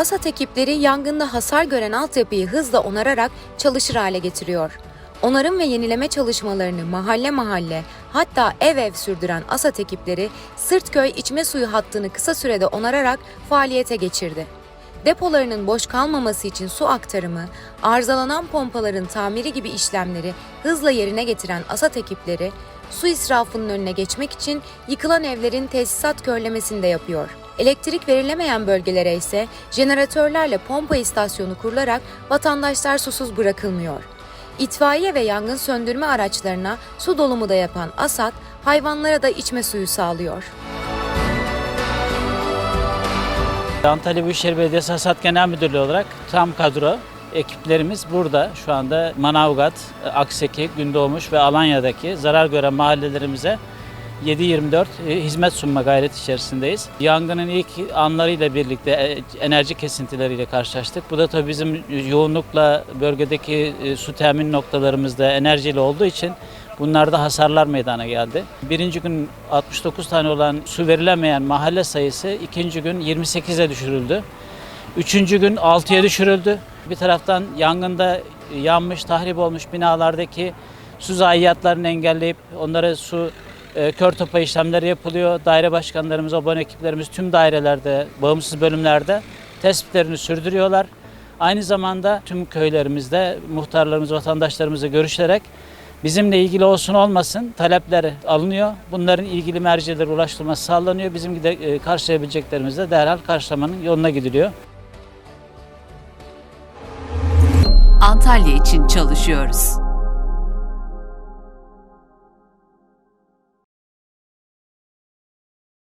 ASAT ekipleri yangında hasar gören altyapıyı hızla onararak çalışır hale getiriyor. Onarım ve yenileme çalışmalarını mahalle mahalle hatta ev ev sürdüren ASAT ekipleri Sırtköy içme suyu hattını kısa sürede onararak faaliyete geçirdi. Depolarının boş kalmaması için su aktarımı, arızalanan pompaların tamiri gibi işlemleri hızla yerine getiren ASAT ekipleri, su israfının önüne geçmek için yıkılan evlerin tesisat körlemesini de yapıyor. Elektrik verilemeyen bölgelere ise jeneratörlerle pompa istasyonu kurularak vatandaşlar susuz bırakılmıyor. İtfaiye ve yangın söndürme araçlarına su dolumu da yapan ASAT, hayvanlara da içme suyu sağlıyor. Antalya Büyükşehir Belediyesi Hasat Genel Müdürlüğü olarak tam kadro ekiplerimiz burada. Şu anda Manavgat, Akseki, Gündoğmuş ve Alanya'daki zarar gören mahallelerimize 7-24 e, hizmet sunma gayreti içerisindeyiz. Yangının ilk anlarıyla birlikte e, enerji kesintileriyle karşılaştık. Bu da tabii bizim yoğunlukla bölgedeki e, su temin noktalarımızda enerjili olduğu için bunlarda hasarlar meydana geldi. Birinci gün 69 tane olan su verilemeyen mahalle sayısı ikinci gün 28'e düşürüldü. Üçüncü gün 6'ya düşürüldü. Bir taraftan yangında yanmış, tahrip olmuş binalardaki su zayiatlarını engelleyip onlara su e, kör topa işlemleri yapılıyor. Daire başkanlarımız, abone ekiplerimiz tüm dairelerde, bağımsız bölümlerde tespitlerini sürdürüyorlar. Aynı zamanda tüm köylerimizde muhtarlarımız, vatandaşlarımızla görüşerek bizimle ilgili olsun olmasın talepler alınıyor. Bunların ilgili mercilere ulaştırılması sağlanıyor. Bizim de e, karşılayabileceklerimizde derhal karşılamanın yoluna gidiliyor. Antalya için çalışıyoruz.